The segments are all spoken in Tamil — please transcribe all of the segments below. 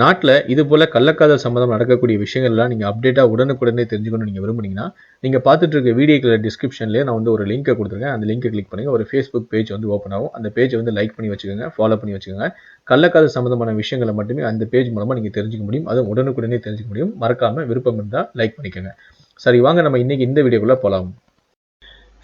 நாட்டில் இது போல் கள்ளக்காதல் சம்மந்தம் நடக்கக்கூடிய விஷயங்கள்லாம் நீங்கள் அப்டேட்டாக உடனுக்குடனே தெரிஞ்சுக்கணும் நீங்கள் விரும்புனீங்கன்னா நீங்கள் பார்த்துட்டு இருக்க வீடியோக்கள டிஸ்கிரிப்ஷன்லேயே நான் வந்து ஒரு லிங்கை கொடுத்துருக்கேன். அந்த லிங்கை கிளிக் பண்ணுங்கள் ஒரு ஃபேஸ்புக் பேஜ் வந்து ஓப்பன் ஆகும். அந்த பேஜை வந்து லைக் பண்ணி வச்சுக்கோங்க ஃபாலோ பண்ணி வச்சுக்கோங்க. கள்ளக்காதல் சம்மந்தமான விஷயங்களை மட்டுமே அந்த பேஜ் மூலமாக நீங்கள் தெரிஞ்சுக்க முடியும். அதுவும் உடனுக்குடனே தெரிஞ்சுக்க முடியும். மறக்காமல் விருப்பம் இருந்தால் லைக் பண்ணிக்கோங்க. சரி வாங்க நம்ம இன்றைக்கி இந்த வீடியோக்குள்ளே போகலாம்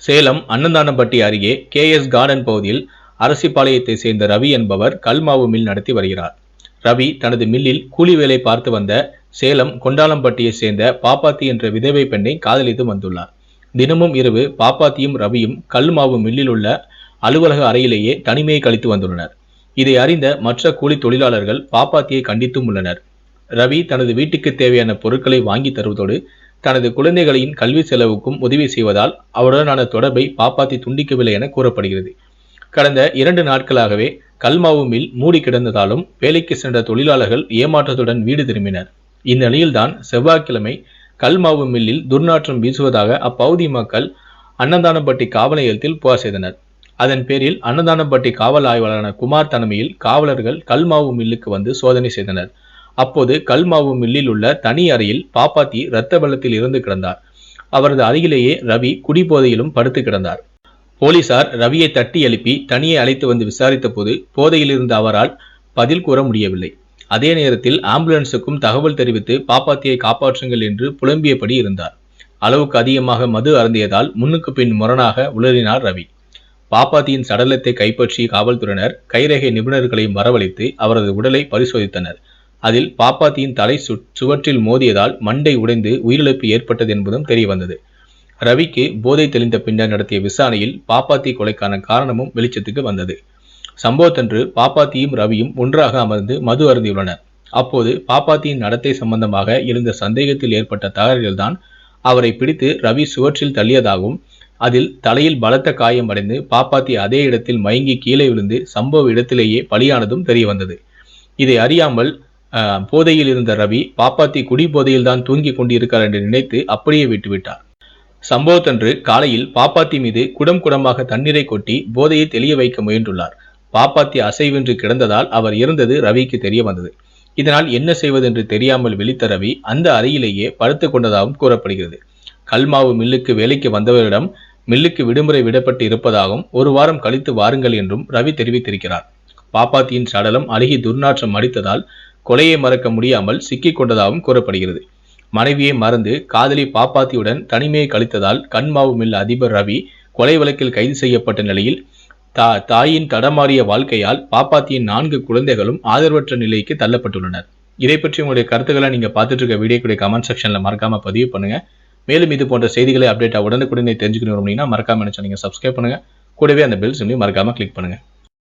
சேலம் அன்னதானப்பட்டி அருகே கேஎஸ் கார்டன் பகுதியில் அரசிப்பாளையத்தை சேர்ந்த ரவி என்பவர் கல்மாவு மில் நடத்தி வருகிறார். ரவி தனது மில்லில் கூலி வேலை பார்த்து வந்த சேலம் கொண்டாலம்பட்டியை சேர்ந்த பாப்பாத்தி என்ற விதவை பெண்ணை காதலித்து வந்துள்ளார். தினமும் இரவு பாப்பாத்தியும் ரவியும் கல் மாவு மில்லில் உள்ள அலுவலக அறையிலேயே தனிமையை கழித்து வந்துள்ளனர். இதை அறிந்த மற்ற கூலி தொழிலாளர்கள் பாப்பாத்தியை கண்டித்தும் உள்ளனர். ரவி தனது வீட்டுக்கு தேவையான பொருட்களை வாங்கி தருவதோடு தனது குழந்தைகளின் கல்வி செலவுக்கும் உதவி செய்வதால் அவருடனான தொடர்பை பாப்பாத்தி துண்டிக்கவில்லை என கூறப்படுகிறது. கடந்த இரண்டு நாட்களாகவே கல்மாவு மில் மூடி கிடந்ததாலும் வேலைக்கு சென்ற தொழிலாளர்கள் ஏமாற்றத்துடன் வீடு திரும்பினர். இந்நிலையில்தான் செவ்வாய்க்கிழமை கல்மாவு மில்லில் துர்நாற்றம் வீசுவதாக அப்பகுதி மக்கள் அன்னதானப்பட்டி காவல் நிலையத்தில் புகார் செய்தனர். அதன் பேரில் அன்னதானப்பட்டி காவல் ஆய்வாளரான குமார் தலைமையில் காவலர்கள் கல்மாவு மில்லுக்கு வந்து சோதனை செய்தனர். அப்போது கல்மாவு மில்லில் உள்ள தனி அறையில் பாப்பாத்தி இரத்த வெள்ளத்தில் இருந்து கிடந்தார். அவரது அருகிலேயே ரவி குடிபோதையிலும் படுத்து கிடந்தார். போலீசார் ரவியை தட்டி எழுப்பி தனியே அழைத்து வந்து விசாரித்த போது போதையில் இருந்த அவரால் பதில் கூற முடியவில்லை. அதே நேரத்தில் ஆம்புலன்ஸுக்கும் தகவல் தெரிவித்து பாப்பாத்தியை காப்பாற்றுங்கள் என்று புலம்பியபடி இருந்தார். அளவுக்கு அதிகமாக மது அருந்தியதால் முன்னுக்கு பின் முரணாக உளறினார் ரவி. பாப்பாத்தியின் சடலத்தை கைப்பற்றிய காவல்துறையினர் கைரேகை நிபுணர்களையும் வரவழைத்து அவரது உடலை பரிசோதித்தனர். அதில் பாப்பாத்தியின் தலை சுவற்றில் மோதியதால் மண்டை உடைந்து உயிரிழப்பு ஏற்பட்டது என்பதும் தெரியவந்தது. ரவிக்கு போதை தெளிந்த பின்னர் நடத்திய விசாரணையில் பாப்பாத்தி கொலைக்கான காரணமும் வெளிச்சத்துக்கு வந்தது. சம்பவத்தன்று பாப்பாத்தியும் ரவியும் ஒன்றாக அமர்ந்து மது அருந்தியுள்ளனர். அப்போது பாப்பாத்தியின் நடத்தை சம்பந்தமாக இருந்த சந்தேகத்தில் ஏற்பட்ட தகவல்கள்தான் அவரை பிடித்து ரவி சுவற்றில் தள்ளியதாகவும் அதில் தலையில் பலத்த காயம் அடைந்து பாப்பாத்தி அதே இடத்தில் மயங்கி கீழே விழுந்து சம்பவ இடத்திலேயே பலியானதும் தெரிய வந்தது இதை அறியாமல் போதையில் இருந்த ரவி பாப்பாத்தி குடி போதையில்தான் தூங்கி கொண்டிருக்கிறார் என்று நினைத்து அப்படியே விட்டுவிட்டார். சம்பவத்தன்று காலையில் பாப்பாத்தி மீது குடம் குடமாக தண்ணீரை கொட்டி போதையை தெளிய வைக்க முயன்றுள்ளார். பாப்பாத்தி அசைவென்று கிடந்ததால் அவர் இறந்தது ரவிக்கு தெரிய வந்தது. இதனால் என்ன செய்வதென்று தெரியாமல் விழித்த ரவி அந்த அறையிலேயே படுத்துக் கொண்டதாகவும் கூறப்படுகிறது. கல்மாவு மில்லுக்கு வேலைக்கு வந்தவரிடம் மில்லுக்கு விடுமுறை விடப்பட்டு இருப்பதாகவும் ஒரு வாரம் கழித்து வாருங்கள் என்றும் ரவி தெரிவித்திருக்கிறார். பாப்பாத்தியின் சடலம் அழுகி துர்நாற்றம் அடித்ததால் கொலையை மறக்க முடியாமல் சிக்கிக் கொண்டதாகவும் கூறப்படுகிறது. மனைவியை மறந்து காதலி பாப்பாத்தியுடன் தனிமையை கழித்ததால் கண்மாவுமில்ல அதிபர் ரவி கொலை வழக்கில் கைது செய்யப்பட்ட நிலையில் தா தாயின் தடமாறிய வாழ்க்கையால் பாப்பாத்தியின் நான்கு குழந்தைகளும் ஆதரவற்ற நிலைக்கு தள்ளப்பட்டுள்ளனர். இதை பற்றி உங்களுடைய கருத்துக்களை நீங்க பார்த்துட்டு இருக்க வீடியோக்குடைய கமெண்ட் செக்ஷன்ல மறக்காம பதிவு பண்ணுங்க. மேலும் இது போன்ற செய்திகளை அப்டேட்டா உடனுக்குடனே தெரிஞ்சுக்கணும் அப்படின்னா மறக்காம நினைச்சா நீங்க சப்ஸ்கிரைப் பண்ணுங்க. கூடவே அந்த பெல் சிம்லையும் மறக்காம கிளிக் பண்ணுங்க.